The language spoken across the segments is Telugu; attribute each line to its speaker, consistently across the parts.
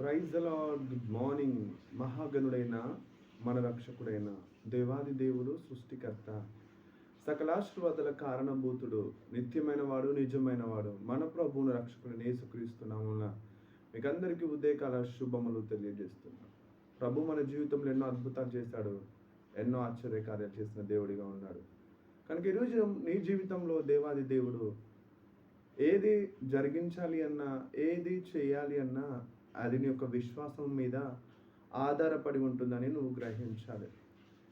Speaker 1: Praise Lord good morning. మహాగణుడైన మన రక్షకుడైన దేవాది దేవుడు సృష్టికర్త. సకలాశీర్వాదాల కారణభూతుడు నిత్యమైన వాడు నిజమైన వాడు. మన ప్రభువును రక్షకుడు నేసుక్రీస్తున్నామున మీకందరికీ ఉదయకాల శుభములు తెలియజేస్తున్నాం. ప్రభు మన జీవితంలో ఎన్నో అద్భుతాలు చేశాడు. ఎన్నో ఆశ్చర్యకార్యాలు చేసిన దేవుడిగా ఉన్నాడు. కనుక ఈరోజు నీ జీవితంలో దేవాది దేవుడు ఏది జరిగించాలి అన్నా ఏది చేయాలి అన్నా అది నీ యొక్క విశ్వాసం మీద ఆధారపడి ఉంటుందని నువ్వు గ్రహించాలి.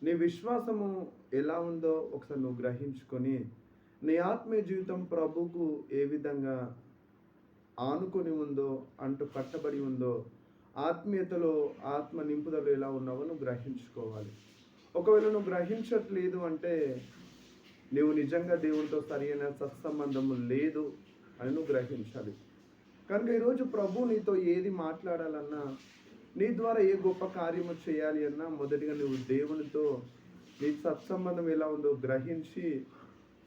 Speaker 1: నీ విశ్వాసము ఎలా ఉందో ఒకసారి నువ్వు గ్రహించుకొని నీ ఆత్మీయ జీవితం ప్రభుకు ఏ విధంగా ఆనుకొని ఉందో అంటూ కట్టబడి ఉందో ఆత్మీయతలో ఆత్మ నింపుదలు ఎలా ఉన్నావో నువ్వు గ్రహించుకోవాలి. ఒకవేళ నువ్వు గ్రహించట్లేదు అంటే నువ్వు నిజంగా దేవునితో సరైన సత్సంబంధము లేదు అని నువ్వు గ్రహించాలి. కనుక ఈరోజు ప్రభు నీతో ఏది మాట్లాడాలన్నా నీ ద్వారా ఏ గొప్ప కార్యము చేయాలి అన్నా మొదటిగా నువ్వు దేవునితో నీ సత్సంబంధం ఎలా ఉందో గ్రహించి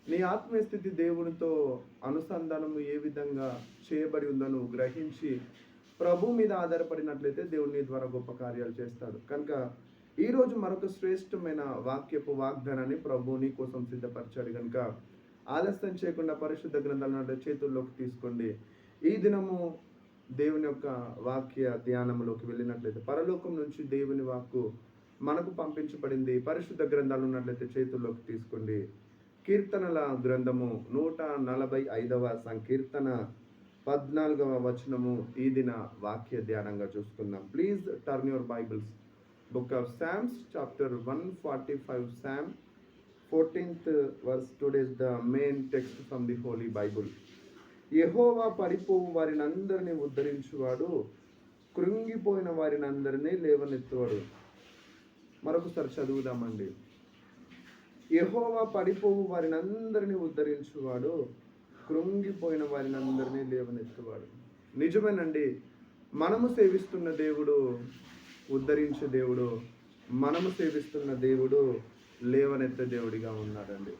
Speaker 1: నీ ఆత్మీయస్థితి దేవునితో అనుసంధానము ఏ విధంగా చేయబడి ఉందో నువ్వు గ్రహించి ప్రభు మీద ఆధారపడినట్లయితే దేవుడు నీ ద్వారా గొప్ప కార్యాలు చేస్తాడు. కనుక ఈరోజు మరొక శ్రేష్టమైన వాక్యపు వాగ్దానాన్ని ప్రభు నీ కోసం సిద్ధపరిచాడు. కనుక ఆలస్యం చేయకుండా పరిశుద్ధ గ్రంథాలను చేతుల్లోకి తీసుకోండి. ఈ దినము దేవుని యొక్క వాక్య ధ్యానంలోకి వెళ్ళినట్లయితే పరలోకం నుంచి దేవుని వాక్కు మనకు పంపించబడింది. పరిశుద్ధ గ్రంథాలు ఉన్నట్లయితే చేతుల్లోకి తీసుకోండి. కీర్తనల గ్రంథము నూట నలభై ఐదవ సంకీర్తన పద్నాలుగవ వచనము ఈ దిన వాక్య ధ్యానంగా చూసుకుందాం. Please turn your Bibles. Book of Psalms chapter one forty five Psalm fourteenth verse today's the main text from the holy Bible. యహోవా పడిపోవు వారిని అందరినీ ఉద్ధరించువాడు కృంగిపోయిన వారిని అందరినీ లేవనెత్తువాడు. మరొకసారి చదువుదామండి. యహోవా పడిపోవు వారిని అందరినీ ఉద్ధరించువాడు కృంగిపోయిన వారిని అందరినీ లేవనెత్తువాడు. నిజమేనండి మనము సేవిస్తున్న దేవుడు ఉద్ధరించే దేవుడు మనము సేవిస్తున్న దేవుడు లేవనెత్తే దేవుడిగా ఉన్నాడండి.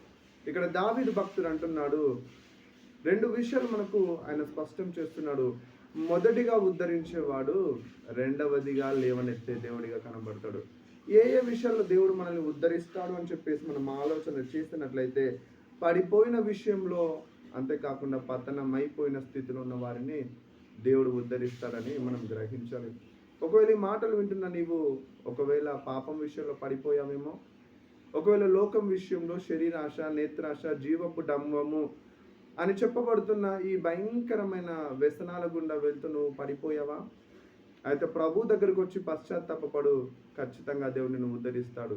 Speaker 1: ఇక్కడ దావిడు భక్తుడు అంటున్నాడు రెండు విషయాలు మనకు ఆయన స్పష్టం చేస్తున్నాడు. మొదటిగా ఉద్ధరించేవాడు రెండవదిగా లేవనెత్తే దేవుడిగా కనబడతాడు. ఏ ఏ విషయాల్లో దేవుడు మనల్ని ఉద్ధరిస్తాడు అని చెప్పేసి మనం ఆలోచన చేసినట్లయితే పడిపోయిన విషయంలో అంతేకాకుండా పతనం అయిపోయిన స్థితిలో ఉన్న వారిని దేవుడు ఉద్ధరిస్తాడని మనం గ్రహించాలి. ఒకవేళ ఈ మాటలు వింటున్న నీవు ఒకవేళ పాపం విషయంలో పడిపోయావేమో ఒకవేళ లోకం విషయంలో శరీరాశ నేత్రాశ జీవపు డంబము అని చెప్పబడుతున్న ఈ భయంకరమైన వ్యసనాల గుండా వెళ్తూ నువ్వు పడిపోయావా? అయితే ప్రభు దగ్గరకు వచ్చి పశ్చాత్తాపడు ఖచ్చితంగా దేవుని నిన్ను ఉద్ధరిస్తాడు.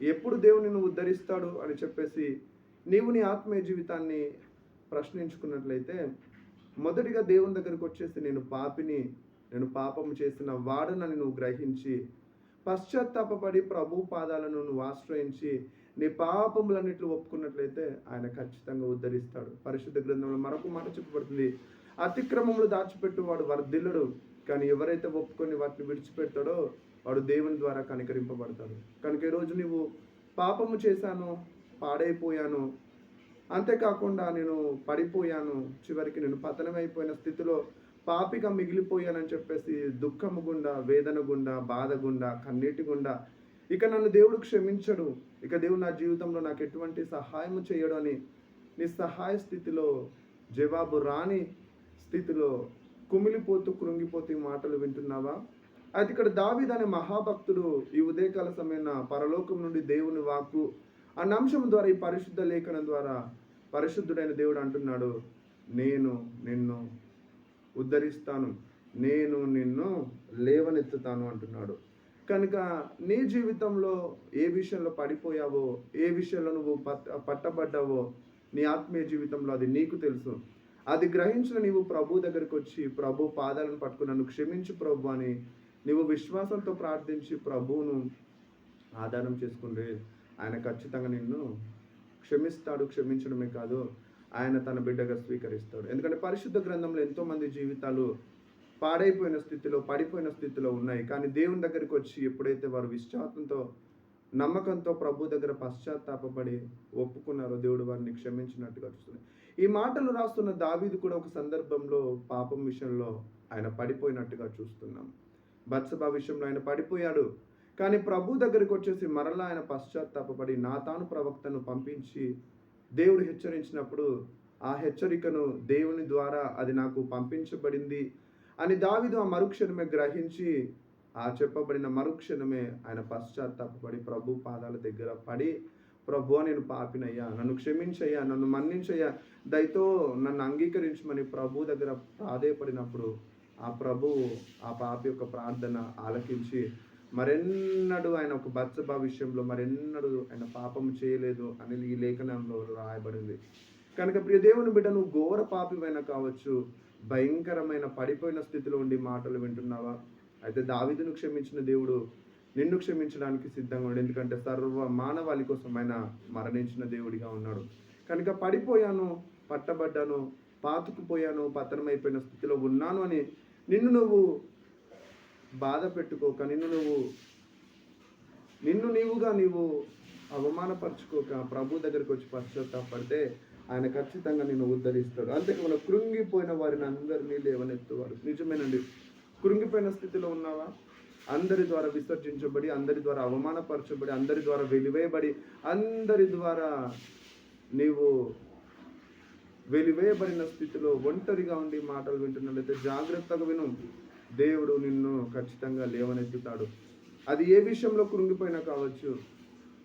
Speaker 1: ఎప్పుడు దేవుని నిన్ను ఉద్ధరిస్తాడు అని చెప్పేసి నీవు నీ ఆత్మీయ జీవితాన్ని ప్రశ్నించుకున్నట్లయితే మొదటిగా దేవుని దగ్గరకు వచ్చేసి నేను పాపిని నేను పాపం చేసిన వాడనని నువ్వు గ్రహించి పశ్చాత్తాపడి ప్రభు పాదాలను నువ్వు ఆశ్రయించి నీ పాపములన్నిట్లు ఒప్పుకున్నట్లయితే ఆయన ఖచ్చితంగా ఉద్ధరిస్తాడు. పరిశుద్ధ గ్రంథంలో మరొక మాట చెప్పబడుతుంది. అతిక్రమములు దాచిపెట్టు వాడు వర్ధిల్లుడు. కానీ ఎవరైతే ఒప్పుకొని వాటిని విడిచిపెడతాడో వాడు దేవుని ద్వారా కనికరింపబడతాడు. కనుక ఈరోజు నువ్వు పాపము చేశాను పాడైపోయాను. అంతేకాకుండా నేను పడిపోయాను. చివరికి నేను పతనమైపోయిన స్థితిలో పాపిగా మిగిలిపోయానని చెప్పేసి దుఃఖము గుండా వేదన గుండా బాధ గుండా కన్నీటి గుండా ఇక నన్ను దేవుడు క్షమించడు. ఇక దేవుడు నా జీవితంలో నాకు ఎటువంటి సహాయం చేయడు అని నిస్సహాయ సహాయ స్థితిలో జవాబు రాని స్థితిలో కుమిలిపోతూ కృంగిపోతూ మాటలు వింటున్నావా? అయితే ఇక్కడ దావిద్ అనే మహాభక్తుడు ఈ ఉదయకాల సమయాన పరలోకం నుండి దేవుని వాక్కు అన్న అంశం ద్వారా ఈ పరిశుద్ధ లేఖనం ద్వారా పరిశుద్ధుడైన దేవుడు అంటున్నాడు నేను నిన్ను ఉద్ధరిస్తాను. నేను నిన్ను లేవనెత్తుతాను అంటున్నాడు. కనుక నీ జీవితంలో ఏ విషయంలో పడిపోయావో ఏ విషయంలో నువ్వు పట్ పట్టబడ్డావో నీ ఆత్మీయ జీవితంలో అది నీకు తెలుసు. అది గ్రహించిన నీవు ప్రభు దగ్గరికి వచ్చి ప్రభు పాదాలను పట్టుకుని నన్ను క్షమించు ప్రభు అని నీవు విశ్వాసంతో ప్రార్థించి ప్రభువును ఆధారం చేసుకుంటే ఆయన ఖచ్చితంగా నిన్ను క్షమిస్తాడు క్షమించడమే కాదు ఆయన తన బిడ్డగా స్వీకరిస్తాడు. ఎందుకంటే పరిశుద్ధ గ్రంథంలో ఎంతోమంది జీవితాలు పాడైపోయిన స్థితిలో పడిపోయిన స్థితిలో ఉన్నాయి. కానీ దేవుని దగ్గరికి వచ్చి ఎప్పుడైతే వారు విశ్వాసంతో నమ్మకంతో ప్రభు దగ్గర పశ్చాత్తాపడి ఒప్పుకున్నారో దేవుడు వారిని క్షమించినట్టుగా చూస్తుంది ఈ మాటలు రాస్తున్న దావీదు కూడా ఒక సందర్భంలో పాపం విషయంలో ఆయన పడిపోయినట్టుగా చూస్తున్నాం. బత్సభ విషయంలో ఆయన పడిపోయాడు. కానీ ప్రభు దగ్గరికి వచ్చేసి మరలా ఆయన పశ్చాత్తాపడి నా తాను ప్రవక్తను పంపించి దేవుడు హెచ్చరించినప్పుడు ఆ హెచ్చరికను దేవుని ద్వారా అది నాకు పంపించబడింది అని దావిదు ఆ మరుక్షణమే గ్రహించి ఆ చెప్పబడిన మరుక్షణమే ఆయన పశ్చాత్తాపడి ప్రభు పాదాల దగ్గర పడి ప్రభు నేను పాపినయ్యా నన్ను క్షమించయ్యా నన్ను మన్నించయ్యా దయతో నన్ను అంగీకరించమని ప్రభు దగ్గర ప్రాధేయపడినప్పుడు ఆ ప్రభు ఆ పాపి యొక్క ప్రార్థన ఆలకించి మరెన్నడూ ఆయన ఒక బత్సబా విషయంలో మరెన్నడూ ఆయన పాపం చేయలేదు అని ఈ లేఖనంలో రాయబడింది. కనుక ప్రియ దేవుని బిడ్డ నువ్వు ఘోర పాపివైనా కావచ్చు భయంకరమైన పడిపోయిన స్థితిలో ఉండి మాటలు వింటున్నావా? అయితే దావిదును క్షమించిన దేవుడు నిన్ను క్షమించడానికి సిద్ధంగా ఉన్నాడు. ఎందుకంటే సర్వ మానవాళి కోసం ఆయన మరణించిన దేవుడిగా ఉన్నాడు. కనుక పడిపోయాను పట్టబడ్డాను పాతుకుపోయాను పతనమైపోయిన స్థితిలో ఉన్నాను అని నిన్ను నువ్వు బాధ పెట్టుకోక నిన్ను నువ్వు నిన్ను నీవుగా నీవు అవమానపరచుకోక ప్రభు దగ్గరికి వచ్చి పశ్చాత్తాపడితే ఆయన ఖచ్చితంగా నిన్ను ఉద్ధరిస్తాడు. అంతేకాకుండా కృంగిపోయిన వారిని అందరినీ లేవనెత్తువాడు. నిజమేనండి. కృంగిపోయిన స్థితిలో ఉన్నావా? అందరి ద్వారా విసర్జించబడి అందరి ద్వారా అవమానపరచబడి అందరి ద్వారా వెలివేయబడి అందరి ద్వారా నీవు వెలివేయబడిన స్థితిలో ఒంటరిగా ఉండి మాటలు వింటున్నట్లయితే జాగ్రత్తగా విను. దేవుడు నిన్ను ఖచ్చితంగా లేవనెత్తుతాడు. అది ఏ విషయంలో కృంగిపోయినా కావచ్చు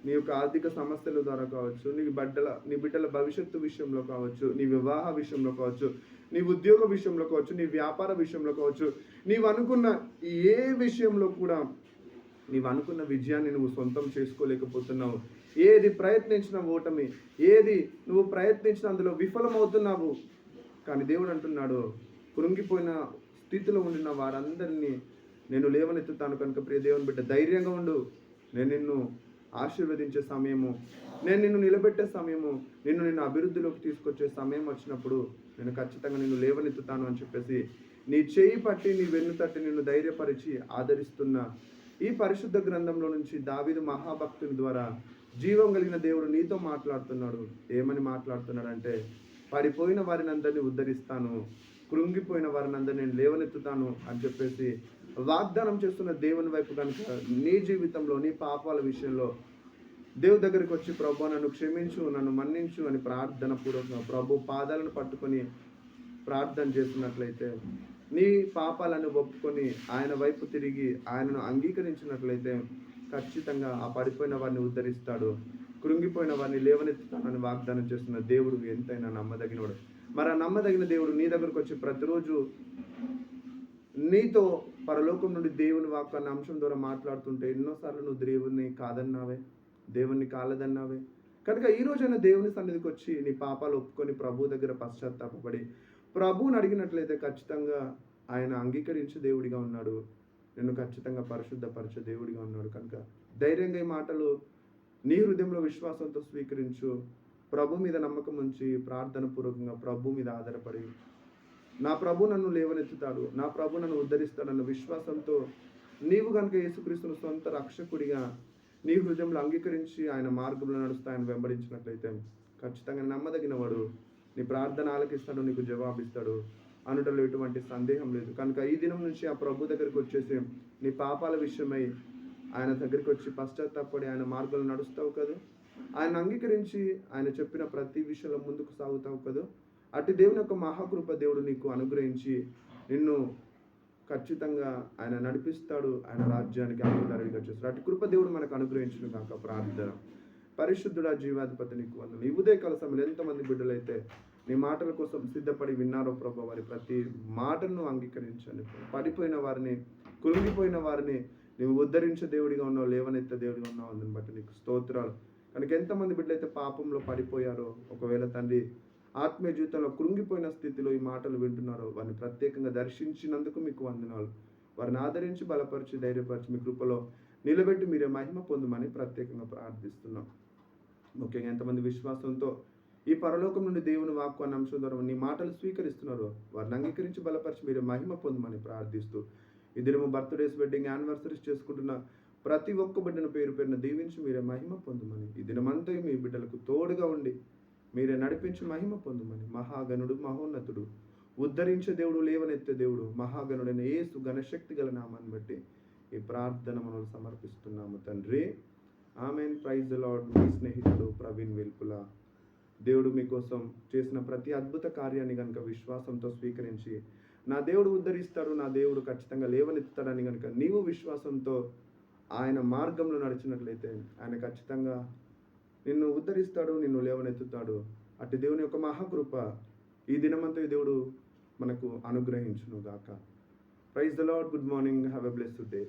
Speaker 1: నీ యొక్క ఆర్థిక సమస్యల ద్వారా కావచ్చు నీ బిడ్డల నీ బిడ్డల భవిష్యత్తు విషయంలో కావచ్చు నీ వివాహ విషయంలో కావచ్చు నీ ఉద్యోగ విషయంలో కావచ్చు నీ వ్యాపార విషయంలో కావచ్చు నీవు అనుకున్న ఏ విషయంలో కూడా నీవు అనుకున్న విజయాన్ని నువ్వు సొంతం చేసుకోలేకపోతున్నావు. ఏది ప్రయత్నించిన ఓటమి ఏది నువ్వు ప్రయత్నించిన అందులో విఫలమవుతున్నావు. కానీ దేవుడు అంటున్నాడు కృంగిపోయిన స్థితిలో ఉండిన వారందరినీ నేను లేవనెత్తుతాను కనుక ప్రియ దేవుని బిడ్డ ధైర్యంగా ఉండు. నేను నిన్ను ఆశీర్వదించే సమయము నేను నిన్ను నిలబెట్టే సమయము నిన్ను నిన్ను అభివృద్ధిలోకి తీసుకొచ్చే సమయం వచ్చినప్పుడు నేను ఖచ్చితంగా నిన్ను లేవనెత్తుతాను అని చెప్పేసి నీ చేయి పట్టి నీ వెన్ను తట్టి నిన్ను ధైర్యపరిచి ఆదరిస్తున్న ఈ పరిశుద్ధ గ్రంథంలో నుంచి దావిదు మహాభక్తుని ద్వారా జీవం కలిగిన దేవుడు నీతో మాట్లాడుతున్నాడు. ఏమని మాట్లాడుతున్నాడంటే పడిపోయిన వారిని అందరినీ ఉద్ధరిస్తాను. కృంగిపోయిన వారిని అందరూ నేను లేవనెత్తుతాను అని చెప్పేసి వాగ్దానం చేస్తున్న దేవుని వైపు కనుక నీ జీవితంలో నీ పాపాల విషయంలో దేవుడి దగ్గరికి వచ్చి ప్రభు నన్ను క్షమించు నన్ను మన్నించు అని ప్రార్థన పూర్వకంగా ప్రభు పాదాలను పట్టుకొని ప్రార్థన చేస్తున్నట్లయితే నీ పాపాలను ఒప్పుకొని ఆయన వైపు తిరిగి ఆయనను అంగీకరించినట్లయితే ఖచ్చితంగా ఆ పడిపోయిన వారిని ఉద్ధరిస్తాడు కృంగిపోయిన వారిని లేవనెత్తుతానని వాగ్దానం చేస్తున్న దేవుడు ఎంతైనా నమ్మదగినవాడు మరి ఆ నమ్మదగిన దేవుడు నీ దగ్గరకు వచ్చి ప్రతిరోజు నీతో పరలోకం నుండి దేవుని వాక్కు అన్న అంశం ద్వారా మాట్లాడుతుంటే ఎన్నోసార్లు నువ్వు దేవుని కాదన్నావే దేవుణ్ణి కాలదన్నావే. కనుక ఈ రోజైనా దేవుని సన్నిధికి వచ్చి నీ పాపాలు ఒప్పుకొని ప్రభు దగ్గర పశ్చాత్తాపడి ప్రభువుని అడిగినట్లయితే ఖచ్చితంగా ఆయన అంగీకరించే దేవుడిగా ఉన్నాడు. నిన్ను ఖచ్చితంగా పరిశుద్ధపరిచే దేవుడిగా ఉన్నాడు. కనుక ధైర్యంగా ఈ మాటలు నీ హృదయంలో విశ్వాసంతో స్వీకరించు. ప్రభు మీద నమ్మకం ఉంచి ప్రార్థన పూర్వకంగా ప్రభు మీద ఆధారపడి నా ప్రభు నన్ను లేవనెత్తుతాడు నా ప్రభు నన్ను ఉద్ధరిస్తాడన్న విశ్వాసంతో నీవు కనుక యేసుక్రీస్తును సొంత రక్షకుడిగా నీ హృదయంలో అంగీకరించి ఆయన మార్గంలో నడుస్తూ ఆయన వెంబడించినట్లయితే ఖచ్చితంగా నమ్మదగిన వాడు నీ ప్రార్థన ఆలకిస్తాడు నీకు జవాబిస్తాడు. అనుటలో ఎటువంటి సందేహం లేదు. కనుక ఈ దినం నుంచి ఆ ప్రభు దగ్గరికి వచ్చేసి నీ పాపాల విషయమై ఆయన దగ్గరికి వచ్చి పశ్చాత్తాపడి ఆయన మార్గంలో నడుస్తావు కదా. ఆయన అంగీకరించి ఆయన చెప్పిన ప్రతి విషయంలో ముందుకు సాగుతావు కదా? అటు దేవుని యొక్క మహాకృప దేవుడు నీకు అనుగ్రహించి నిన్ను ఖచ్చితంగా ఆయన నడిపిస్తాడు ఆయన రాజ్యానికి ఆనందారుడిగా చేస్తాడు. అటు కృప దేవుడు మనకు అనుగ్రహించిన కాక ప్రార్థన. పరిశుద్ధుడా జీవాధిపతి నీకు వందలు ఈ ఉదయకాల సమయంలో ఎంతమంది బిడ్డలైతే నీ మాటల కోసం సిద్ధపడి విన్నారో ప్రభా వారి ప్రతి మాటను అంగీకరించండి పడిపోయిన వారిని కులిగిపోయిన వారిని నువ్వు ఉద్ధరించే దేవుడిగా ఉన్నావు లేవనెత్త దేవుడిగా ఉన్నావు అందుని బట్టి నీకు స్తోత్రాలు. కనుక ఎంతమంది బిడ్డలైతే పాపంలో పడిపోయారో ఒకవేళ తండ్రి ఆత్మీయ జీవితంలో కృంగిపోయిన స్థితిలో ఈ మాటలు వింటున్నారో వారిని ప్రత్యేకంగా దర్శించినందుకు మీకు వందనాలు. వారిని ఆదరించి బలపరిచి ధైర్యపరిచి మీ కృపలో నిలబెట్టి మీరే మహిమ పొందమని ప్రత్యేకంగా ప్రార్థిస్తున్నాం. ముఖ్యంగా ఎంతమంది విశ్వాసంతో ఈ పరలోకం నుండి దేవుని వాక్కు అన్న అంశం ద్వారా నీ మాటలు స్వీకరిస్తున్నారు వారిని అంగీకరించి బలపరిచి మీరు మహిమ పొందమని ప్రార్థిస్తూ ఇద్దరు బర్త్డేస్ వెడ్డింగ్ యానివర్సరీస్ చేసుకుంటున్న ప్రతి ఒక్క బిడ్డను పేరు పేరున దీవించి మీరే మహిమ పొందమని. ఈ దినమంతా మీ బిడ్డలకు తోడుగా ఉండి మీరే నడిపించి మహిమ పొందమని. మహాగణుడు మహోన్నతుడు ఉద్ధరించే దేవుడు లేవనెత్తే దేవుడు మహాగణుడైన ఏసు ఘనశక్తి గల నామాన్ని బట్టి ఈ ప్రార్థన మనం సమర్పిస్తున్నాము తండ్రి. ఆమెన్. Praise lord. మీ స్నేహితుడు ప్రవీణ్ వెల్పుల దేవుడు మీకోసం చేసిన ప్రతి అద్భుత కార్యాన్ని కనుక విశ్వాసంతో స్వీకరించి నా దేవుడు ఉద్ధరిస్తాడు నా దేవుడు ఖచ్చితంగా లేవనెత్తుతాడని కనుక నీవు విశ్వాసంతో ఆయన మార్గంలో నడిచినట్లయితే ఆయన ఖచ్చితంగా నిన్ను ఉద్ధరిస్తాడు నిన్ను లేవనెత్తుతాడు. అటు దేవుని యొక్క మహాకృప ఈ దినమంతా ఈ దేవుడు మనకు అనుగ్రహించును గాక praise the Lord good morning have a blessed day